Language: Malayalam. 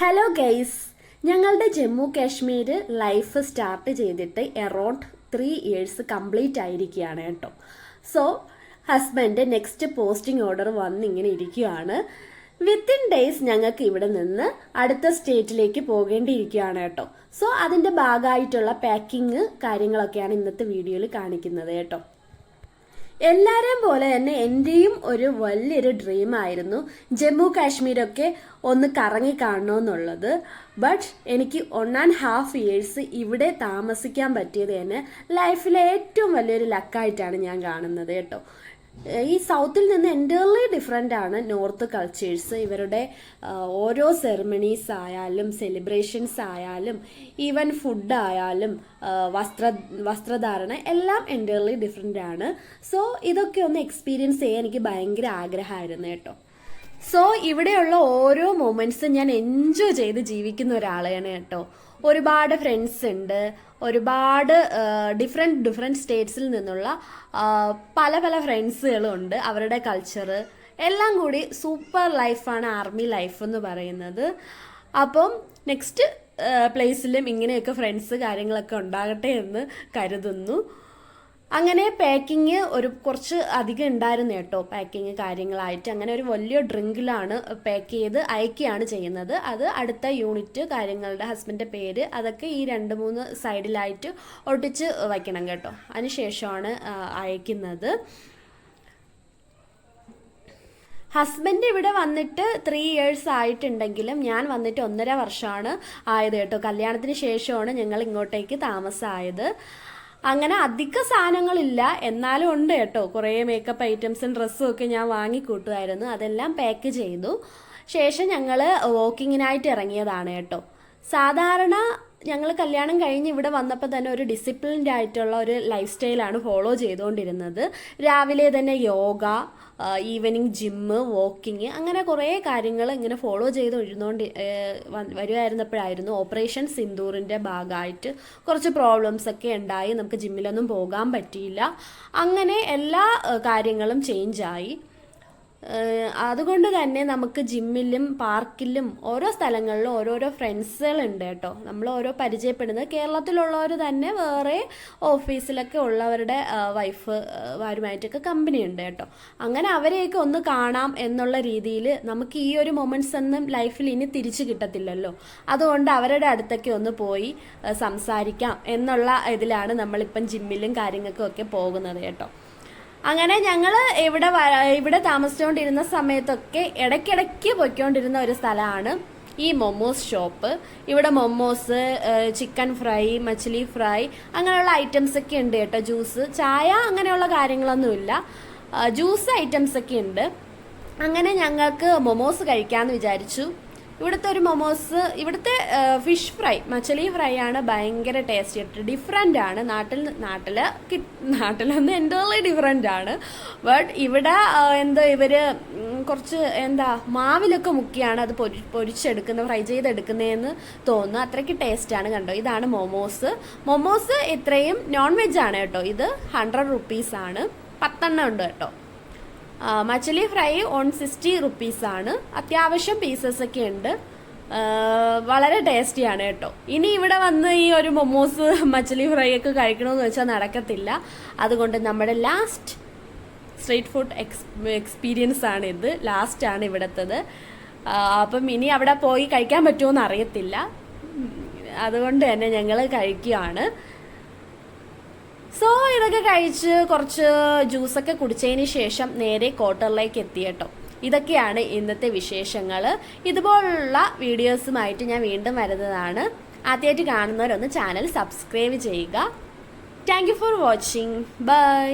ഹലോ ഗൈസ് ഞങ്ങളുടെ ജമ്മു കാശ്മീർ ലൈഫ് സ്റ്റാർട്ട് ചെയ്തിട്ട് എറൗണ്ട് ത്രീ ഇയേഴ്സ് കംപ്ലീറ്റ് ആയിരിക്കുകയാണ് കേട്ടോ. So husband next posting order വന്ന് ഇങ്ങനെ ഇരിക്കുകയാണ്. വിത്തിൻ ഡേയ്സ് ഞങ്ങൾക്ക് ഇവിടെ നിന്ന് അടുത്ത സ്റ്റേറ്റിലേക്ക് പോകേണ്ടിയിരിക്കുകയാണ് കേട്ടോ. സോ അതിന്റെ ഭാഗമായിട്ടുള്ള പാക്കിങ് കാര്യങ്ങളൊക്കെയാണ് ഇന്നത്തെ വീഡിയോയിൽ കാണിക്കുന്നത് കേട്ടോ. എല്ലാരെയും പോലെ തന്നെ എന്റെയും ഒരു വലിയൊരു ഡ്രീം ആയിരുന്നു ജമ്മു കാശ്മീരൊക്കെ ഒന്ന് കറങ്ങി കാണണമെന്നുള്ളത് ബട്ട് എനിക്ക് വൺ ആൻഡ് ഹാഫ് ഇയേഴ്സ് ഇവിടെ താമസിക്കാൻ പറ്റിയത് തന്നെ ലൈഫിലെ ഏറ്റവും വലിയൊരു ലക്കായിട്ടാണ് ഞാൻ കാണുന്നത് കേട്ടോ. ഈ സൗത്തിൽ നിന്ന് എന്റർലി ഡിഫറെന്റ് ആണ് നോർത്ത് കൾച്ചേഴ്സ് ഇവരുടെ ഓരോ സെറമണീസ് ആയാലും സെലിബ്രേഷൻസ് ആയാലും ഈവൻ ഫുഡ് ആയാലും വസ്ത്ര വസ്ത്രധാരണ എല്ലാം എന്റർലി ഡിഫറെന്റ് ആണ്. സോ ഇതൊക്കെ ഒന്ന് എക്സ്പീരിയൻസ് ചെയ്യാൻ എനിക്ക് ഭയങ്കര ആഗ്രഹമായിരുന്നു കേട്ടോ. സോ ഇവിടെയുള്ള ഓരോ മൊമെന്റ്സും ഞാൻ എൻജോയ് ചെയ്ത് ജീവിക്കുന്ന ഒരാളാണ് കേട്ടോ. ഒരുപാട് ഫ്രണ്ട്സ് ഉണ്ട്. ഒരുപാട് ഡിഫറെന്റ് ഡിഫറെന്റ് സ്റ്റേറ്റ്സിൽ നിന്നുള്ള പല പല ഫ്രണ്ട്സുകളും ഉണ്ട്. അവരുടെ കൾച്ചർ എല്ലാം കൂടി സൂപ്പർ ലൈഫാണ് ആർമി ലൈഫ് എന്ന് പറയുന്നത്. അപ്പം നെക്സ്റ്റ് പ്ലേസിലും ഇങ്ങനെയൊക്കെ ഫ്രണ്ട്സ് കാര്യങ്ങളൊക്കെ ഉണ്ടാകട്ടെ എന്ന് കരുതുന്നു. അങ്ങനെ പാക്കിങ് ഒരു കുറച്ച് അധികം ഉണ്ടായിരുന്നു കേട്ടോ. പാക്കിങ് കാര്യങ്ങളായിട്ട്. അങ്ങനെ ഒരു വലിയ ഡ്രിങ്കിലാണ് പാക്ക് ചെയ്ത് അയക്കുകയാണ് ചെയ്യുന്നത്. അത് അടുത്ത യൂണിറ്റ് കാര്യങ്ങളുടെ ഹസ്ബൻഡിന്റെ പേര് അതൊക്കെ ഈ രണ്ട് മൂന്ന് സൈഡിലായിട്ട് ഒട്ടിച്ച് വയ്ക്കണം കേട്ടോ. അതിനുശേഷമാണ് അയക്കുന്നത്. ഹസ്ബൻഡ് ഇവിടെ വന്നിട്ട് ത്രീ ഇയേഴ്സ് ആയിട്ടുണ്ടെങ്കിലും ഞാൻ വന്നിട്ട് ഒന്നര വർഷമാണ് ആയത് കേട്ടോ. കല്യാണത്തിന് ശേഷമാണ് ഞങ്ങൾ ഇങ്ങോട്ടേക്ക് താമസമായത്. അങ്ങനെ അധിക സാധനങ്ങളില്ല. എന്നാലും ഉണ്ട് കേട്ടോ. കുറേ മേക്കപ്പ് ഐറ്റംസും ഡ്രസ്സും ഒക്കെ ഞാൻ വാങ്ങിക്കൂട്ടുമായിരുന്നു. അതെല്ലാം പാക്ക് ചെയ്തു. ശേഷം ഞങ്ങൾ വോക്കിങ്ങിനായിട്ട് ഇറങ്ങിയതാണ് കേട്ടോ. സാധാരണ ഞങ്ങൾ കല്യാണം കഴിഞ്ഞ് ഇവിടെ വന്നപ്പോൾ തന്നെ ഒരു ഡിസിപ്ലിൻഡ് ആയിട്ടുള്ള ഒരു ലൈഫ് സ്റ്റൈലാണ് ഫോളോ ചെയ്തുകൊണ്ടിരുന്നത് രാവിലെ തന്നെ യോഗ ഈവനിങ് ജിമ്മ് വാക്കിങ് അങ്ങനെ കുറേ കാര്യങ്ങൾ ഇങ്ങനെ ഫോളോ ചെയ്ത് ഇരുന്നുകൊണ്ട് വരുമായിരുന്നപ്പോഴായിരുന്നു ഓപ്പറേഷൻ സിന്ദൂറിന്റെ ഭാഗമായിട്ട് കുറച്ച് പ്രോബ്ലംസ് ഒക്കെ ഉണ്ടായി. നമുക്ക് ജിമ്മിലൊന്നും പോകാൻ പറ്റിയില്ല. അങ്ങനെ എല്ലാ കാര്യങ്ങളും ചേഞ്ചായി അതുകൊണ്ട് തന്നെ നമുക്ക് ജിമ്മിലും പാർക്കിലും ഓരോ സ്ഥലങ്ങളിലും ഓരോരോ ഫ്രണ്ട്സുകളുണ്ട് കേട്ടോ. നമ്മൾ ഓരോ പരിചയപ്പെടുന്നത് കേരളത്തിലുള്ളവർ തന്നെ വേറെ ഓഫീസിലൊക്കെ ഉള്ളവരുടെ വൈഫ് മാരുമായിട്ടൊക്കെ കമ്പനി ഉണ്ട് കേട്ടോ. അങ്ങനെ അവരെയൊക്കെ ഒന്ന് കാണാം എന്നുള്ള രീതിയിൽ നമുക്ക് ഈ ഒരു മൊമെന്റ്സ് ഒന്നും ലൈഫിൽ ഇനി തിരിച്ചു കിട്ടത്തില്ലല്ലോ. അതുകൊണ്ട് അവരുടെ അടുത്തൊക്കെ ഒന്ന് പോയി സംസാരിക്കാം എന്നുള്ള ഇതിലാണ് നമ്മളിപ്പം ജിമ്മിലും കാര്യങ്ങൾക്കും ഒക്കെ പോകുന്നത് കേട്ടോ. അങ്ങനെ ഞങ്ങൾ ഇവിടെ ഇവിടെ താമസിച്ചുകൊണ്ടിരുന്ന സമയത്തൊക്കെ ഇടയ്ക്കിടയ്ക്ക് പൊയ്ക്കൊണ്ടിരുന്ന ഒരു സ്ഥലമാണ് ഈ മൊമോസ് ഷോപ്പ്. ഇവിടെ momos chicken fry machli fry അങ്ങനെയുള്ള ഐറ്റംസ് ഒക്കെ ഉണ്ട് കേട്ടോ ജ്യൂസ്. ചായ അങ്ങനെയുള്ള കാര്യങ്ങളൊന്നുമില്ല ജ്യൂസ് ഐറ്റംസ് ഒക്കെ ഉണ്ട്. അങ്ങനെ ഞങ്ങൾക്ക് മൊമോസ് കഴിക്കാമെന്ന് വിചാരിച്ചു. ഇവിടുത്തെ ഒരു മൊമോസ് ഇവിടുത്തെ ഫിഷ് ഫ്രൈ മച്ചലി ഫ്രൈ ആണ് ഭയങ്കര ടേസ്റ്റി ആയിട്ട് ഡിഫറെന്റ് ആണ്. നാട്ടിൽ നാട്ടിൽ നാട്ടിലൊന്നും എന്റർലി ഡിഫറെന്റ് ആണ്. ബട്ട് ഇവിടെ എന്തോ ഇവർ കുറച്ച് എന്താ മാവിലൊക്കെ മുക്കിയാണ് അത് പൊരി പൊരിച്ചെടുക്കുന്നത് ഫ്രൈ ചെയ്തെടുക്കുന്നതെന്ന് തോന്നുന്നു. അത്രയ്ക്ക് ടേസ്റ്റ് ആണ് കണ്ടോ? ഇതാണ് മൊമോസ് മൊമോസ് ഇത്രയും നോൺ വെജ് ആണ് കേട്ടോ. ഇത് ഹൺഡ്രഡ് റുപ്പീസാണ് പത്തെണ്ണം ഉണ്ട് കേട്ടോ. മച്ചലി ഫ്രൈ വൺ സിക്സ്റ്റി റുപ്പീസാണ് അത്യാവശ്യം പീസസ് ഒക്കെ ഉണ്ട്. വളരെ ടേസ്റ്റിയാണ് കേട്ടോ. ഇനി ഇവിടെ വന്ന് ഈ ഒരു മൊമോസ് മച്ചലി ഫ്രൈ ഒക്കെ കഴിക്കണമെന്ന് വെച്ചാൽ നടക്കത്തില്ല. അതുകൊണ്ട് നമ്മുടെ last street food ex experience ആണ് ഇത്. ലാസ്റ്റ് ആണ് ഇവിടത്തത്. അപ്പം ഇനി അവിടെ പോയി കഴിക്കാൻ പറ്റുമോ എന്ന് അറിയത്തില്ല അതുകൊണ്ട് തന്നെ ഞങ്ങൾ കഴിക്കുകയാണ് സോ ഇതൊക്കെ കഴിച്ച് കുറച്ച് ജ്യൂസൊക്കെ കുടിച്ചതിന് ശേഷം നേരെ ക്വാർട്ടറിലേക്ക് എത്തി കേട്ടോ. ഇതൊക്കെയാണ് ഇന്നത്തെ വിശേഷങ്ങൾ. ഇതുപോലുള്ള വീഡിയോസുമായിട്ട് ഞാൻ വീണ്ടും വരുന്നതാണ്. ആദ്യമായിട്ട് കാണുന്നവരൊന്ന് ചാനൽ സബ്സ്ക്രൈബ് ചെയ്യുക. Thank you for watching bye